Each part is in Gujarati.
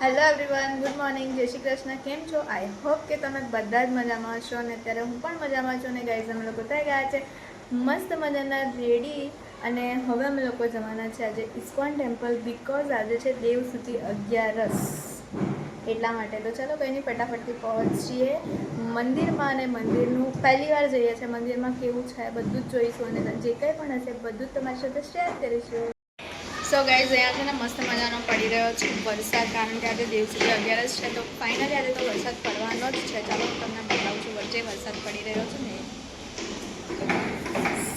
હેલો એવરીવન ગુડ મોર્નિંગ જય શ્રી કૃષ્ણ, કેમ છો? આઈ હોપ કે તમે બધા જ મજામાં હશો અને અત્યારે હું પણ મજામાં છું અને ગાઈઝ અમે લોકો થઈ ગયા છે. મસ્ત મજાના રેડી અને હવે અમે લોકો જવાના છે આજે ઇસ્કોન ટેમ્પલ બિકોઝ આજે છે દેવ સુધી અગિયારસ. એટલા માટે તો ચલો કંઈ નહીં, ફટાફટથી પહોંચીએ. મંદિરમાં અને મંદિરનું પહેલી વાર જઈએ છીએ મંદિરમાં કેવું છે બધું જ જોઈશું અને જે કંઈ પણ હશે બધું જ તમારી સાથે શેર કરીશું. સો ગાઈઝ અહીંયા છે ને મસ્ત મજાનો પડી રહ્યો છે વરસાદ, કારણ કે આજે દિવસથી અગિયાર છે, તો ફાઇનલી આજે તો વરસાદ પડવાનો જ છે. ચાલો હું તમને બતાવું છું વચ્ચે વરસાદ પડી રહ્યો છે ને.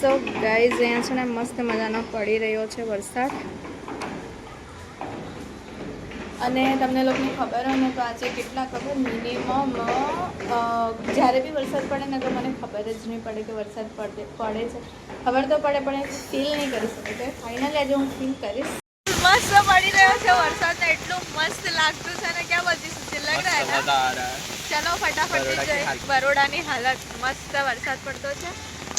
સો ગાઈઝ અહીંયા છે ને મસ્ત મજાનો પડી રહ્યો છે વરસાદ. અને તમને લોકોને ખબર હોય ને, તો આજે કેટલા ખબર મિનિમમ જ્યારે બી વરસાદ પડે ને તો મને ખબર જ નહીં પડે કે વરસાદ પડે પડે છે. ખબર તો પડે પણ ફીલ નહીં કરી શકે. કે ફાઇનલી આજે હું ફીલ કરીશ. મસ્ત પડી રહ્યો છે વરસાદ ને એટલું મસ્ત લાગતું છે ને ક્યાં બધી સુધી લગ રહ્યા છે ना ચલો ફટાફટ જઈ બરોડાની હાલત. મસ્ત વરસાદ પડતો છે.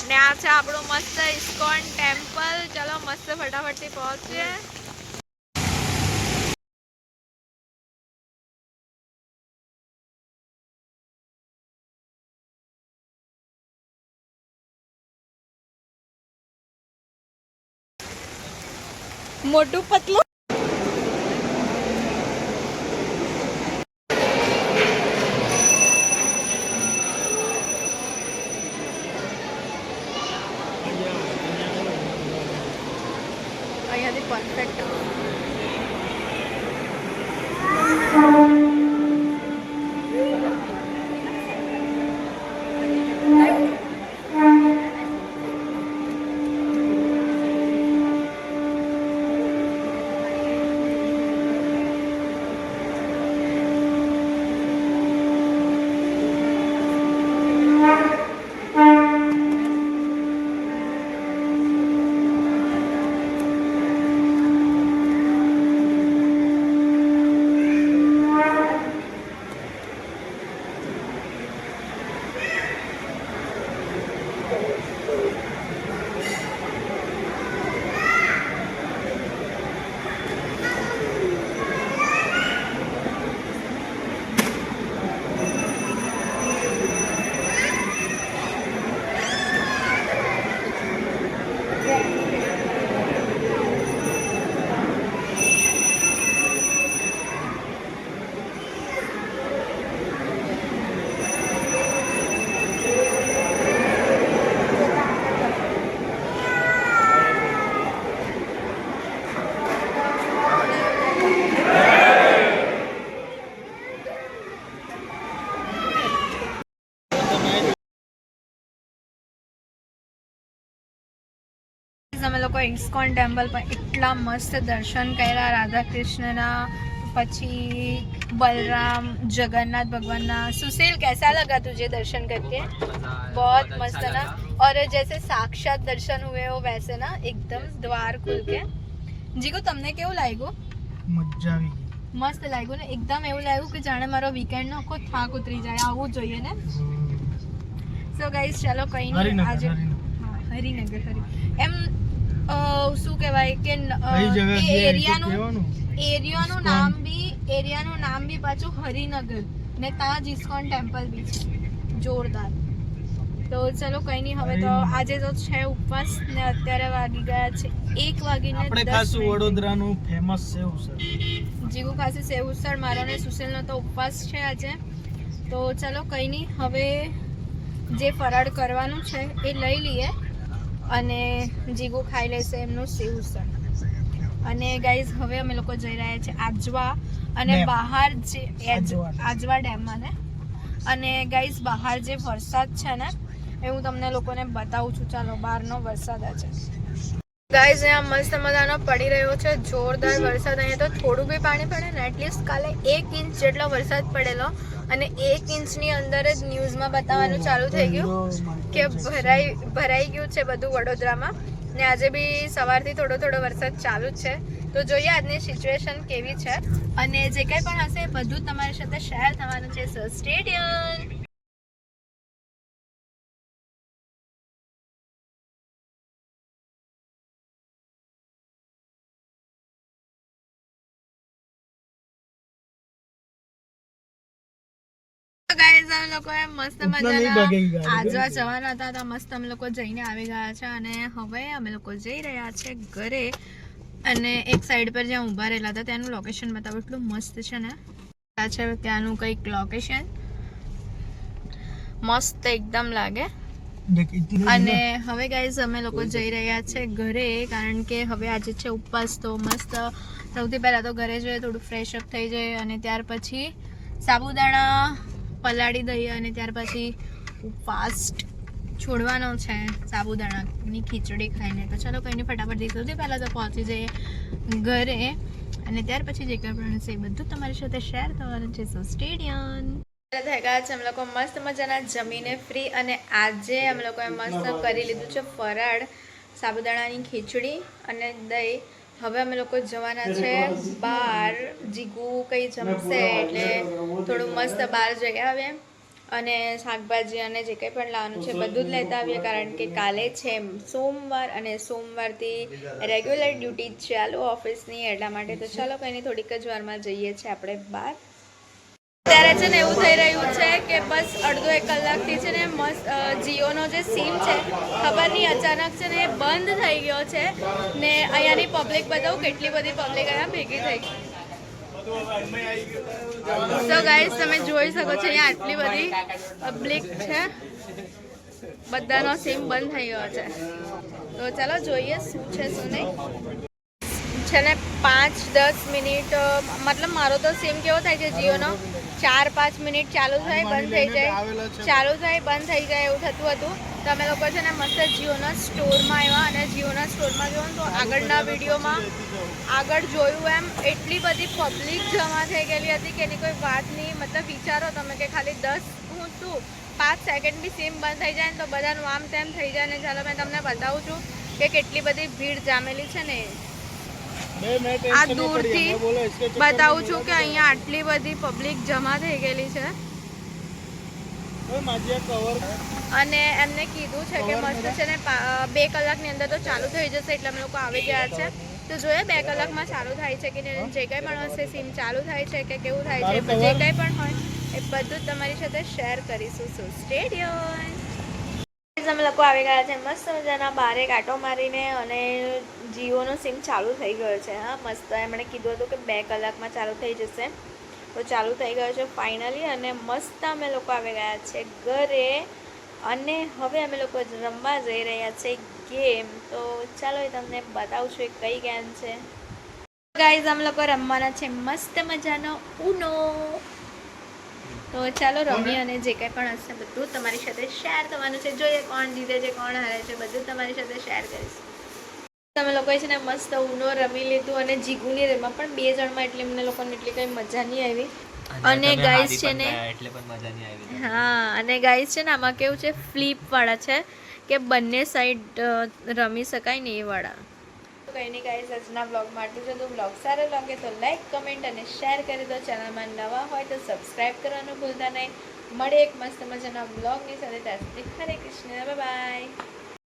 ને આ છે આપણું મસ્ત ઇસ્કોન ટેમ્પલ. ચલો મસ્ત ફટાફટથી પહોંચીએ. મોટું પતલું. અહીંયાથી પરફેક્ટ ગાઈઝ અમે લોકો ઇસ્કોન ટેમ્પલ પર એટલા મસ્ત દર્શન કર્યા રાધા કૃષ્ણના પછી બલરામ જગન્નાથ ભગવાનના. સુશીલ કેસા લગા तुझे दर्शन करके बहुत मस्त अच्छा ना और जैसे साक्षात दर्शन हुए हो वैसे ना एकदम द्वार खुल के જીગો તમને કેવું લાગ્યું? મજા આવી મસ્ત લાગ્યું ને? એકદમ એવું લાગ્યું કે જાણે મારો વીકેન્ડ નો આખો થાક ઉતરી જાય આવું જોઈએ ને? સો ગાઈઝ ચાલો કઈ નહીં. આજે હરિનગર. હરી એમ શું કહેવાય કે એરિયાનું એરિયાનું નામ બી એરિયાનું નામ બી પાછું હરિનગર ને ત્યાં જ ઇસ્કોન ટેમ્પલ બી છે. જોરદાર. તો ચલો કઈ નહીં હવે તો આજે તો છે ઉપવાસ ને અત્યારે વાગી ગયા છે. એક વાગીને આપણે ખાસું વડોદરાનું ફેમસ સેવ સર જીગુ ખાસી સેવ ઉસળ મારો ને સુશીલનો તો ઉપવાસ છે આજે. તો ચલો કંઈ નહીં હવે જે ફરાળ કરવાનું છે એ લઈ લઈએ. અને જીગુ ખાઈ લેશે એમનું શિવસન અને ગાઈઝ હવે અમે લોકો જઈ રહ્યા છે આજવા અને બહાર જે આજવા. ડેમમાં ને. અને ગાઈઝ બહાર જે વરસાદ છે ને એ હું તમને લોકોને બતાવું છું. ચાલો બહારનો વરસાદ આજે ગાઈઝ અહીંયા મસ્ત મજાનો પડી રહ્યો છે. જોરદાર વરસાદ અહીંયા તો થોડું બી પાણી પડે ને એટલીસ્ટ કાલે એક ઇંચ જેટલો વરસાદ પડેલો. અને એક ઇંચની અંદર જ ન્યૂઝમાં બતાવવાનું ચાલુ થઈ ગયું કે ભરાઈ ભરાઈ ગયું છે બધું વડોદરામાં. ને આજે બી સવારથી થોડો થોડો વરસાદ ચાલુ જ છે. તો જોઈએ આજની સિચ્યુએશન કેવી છે. અને જે કંઈ પણ હશે બધું તમારી સાથે શેર થવાનું છે. સો સ્ટેડિયમ ગાઈઝ અમે લોકોએ મસ્ત મજાના આજવા જવાના હતા તો મસ્ત અમે લોકો જઈને આવી ગયા છે અને હવે અમે લોકો જઈ રહ્યા છે ઘરે. અને એક સાઈડ પર જ્યાં ઊભા રહેલા હતા ત્યાંનું લોકેશન બતાવો એટલું મસ્ત છે ને. છે ત્યાંનું કંઈક લોકેશન મસ્ત એકદમ લાગે. અને હવે ગાઈઝ અમે લોકો જઈ રહ્યા છે ઘરે કારણ કે હવે આજે છે ઉપવાસ તો મસ્ત સૌથી પહેલાં તો ઘરે જઈએ થોડું ફ્રેશ અપ થઈ જાય અને ત્યાર પછી સાબુદાણા પલાળી દઈએ અને ત્યાર પછી ફાસ્ટ છોડવાનો છે સાબુદાણાની ખીચડી ખાઈને. તો ચાલો કંઈ નહીં ફટાફટ સૌથી પહેલાં તો પહોંચી જઈએ ઘરે અને ત્યાર પછી જે કંઈ પણ છે એ બધું તમારી સાથે શેર થવાનું છે. સો સ્ટેડિયમ થઈ છે, અમે લોકો મસ્ત મજાના જમીને ફ્રી અને આજે અમે લોકોએ મસ્ત કરી લીધું છે ફરાળ, સાબુદાણાની ખીચડી અને દહીં. હવે અમે લોકો જવાના છે બહાર જીગુ કંઈ જમશે એટલે થોડું મસ્ત બહાર જઈ આવે અને શાકભાજી અને જે કંઈ પણ લાવવાનું છે બધું જ લેતા આવીએ કારણ કે કાલે છે સોમવાર અને સોમવારથી રેગ્યુલર ડ્યુટી ચાલુ ઓફિસની એટલા માટે તો ચાલો કંઈ થોડીક જ વારમાં જઈએ છીએ આપણે બહાર અત્યારે છે ને એવું થઈ રહ્યું છે કે બસ અડધો એક કલાકથી છે ને મસ્ત જીઓનો જે સિમ છે, ખબર નહીં, અચાનક છે ને એ બંધ થઈ ગયો છે ને અહીંયાની પબ્લિક બતાવું કેટલી બધી પબ્લિક અહીંયા ભેગી થઈ તો ગાઈઝ તમે જોઈ શકો છો અહીંયા આટલી બધી પબ્લિક છે. બધાનો સિમ બંધ થઈ ગયો છે. તો ચાલો જોઈએ શું છે શું નહીં. છે ને પાંચ દસ મિનિટ મતલબ મારો તો સિમ કેવો થાય છે જીઓનો? ચાર પાંચ મિનિટ ચાલુ થાય બંધ થઈ જાય. ચાલુ થાય બંધ થઈ જાય એવું થતું હતું. તમે લોકો છે ને મસ્ત જીઓના સ્ટોરમાં આવ્યા અને જીઓના સ્ટોરમાં જોયું તો આગળના વિડીયોમાં આગળ જોયું એમ એટલી બધી પબ્લિક જમા થઈ ગયેલી હતી કે એની કોઈ વાત નહીં. મતલબ વિચારો તમે કે ખાલી દસ હું શું? પાંચ સેકન્ડ બી સિમ બંધ થઈ જાય ને તો બધાનું આમ તેમ થઈ જાય ને ચાલો મેં તમને બતાવું છું કે કેટલી બધી ભીડ જામેલી છે ને આ દૂરથી બતાવું છું કે અહીંયા આટલી બધી પબ્લિક જમા થઈ ગયેલી છે. અને એમને કીધું છે કે મસ્ત છે ને બે કલાકની અંદર તો ચાલુ થઈ જશે એટલે અમે લોકો આવી ગયા છે. તો જોઈએ બે કલાકમાં ચાલુ થાય છે કે જે કંઈ પણ હશે સીમ ચાલુ થાય છે કે કેવું થાય છે જે કંઈ પણ હોય એ બધું તમારી સાથે શેર કરીશું. સો સ્ટેડિયમ અમે લોકો આવી ગયા છે. મસ્ત મજાના બારે કાંટો મારીને અને જીઓનો સિમ ચાલુ થઈ ગયો છે, હા. મસ્ત એમણે કીધું હતું કે બે કલાકમાં ચાલુ થઈ જશે. તો ચાલુ થઈ ગયો છે ફાઇનલી અને મસ્ત અમે લોકો આવી ગયા છે ઘરે. અને હવે અમે લોકો રમવા જઈ રહ્યા છે ગેમ. તો ચાલો એ તમને બતાવું છું એ કઈ ગેમ છે. ગાઈઝ, અમે લોકો રમવાના છે મસ્ત મજાનો ઉનો. તો ચાલો રમી અને જે કંઈ પણ હશે બધું તમારી સાથે શેર થવાનું છે. જોઈએ કોણ જીતે છે કોણ હારે છે બધું તમારી સાથે શેર કરીશ. તમે લોકોએ છે ને મસ્ત ઉનો રમી લીધું અને જીગુની રમવા પણ બે જણમાં એટલે અમને લોકોને એટલી કંઈ મજા નહીં આવી. અને ગાઈસ છે ને- એટલે પણ મજા નહીં આવી હા અને ગાઈસ છે ને આમાં કેવું છે ફ્લિપ વાળા છે કે બંને સાઈડ રમી શકાય ને એ વાળા. કંઈ નહીં ગાઈસ આજના બ્લોગમાં આટલું જો તો બ્લોગ સારો લાગે તો લાઈક કમેન્ટ અને શેર કરી દો. ચેનલમાં નવા હોય તો સબસ્ક્રાઈબ કરવાનું ભૂલતા નહીં. મળે એક મસ્ત મજાના બ્લોગની સાથે. ત્યાં સુધી હરે કૃષ્ણ બાય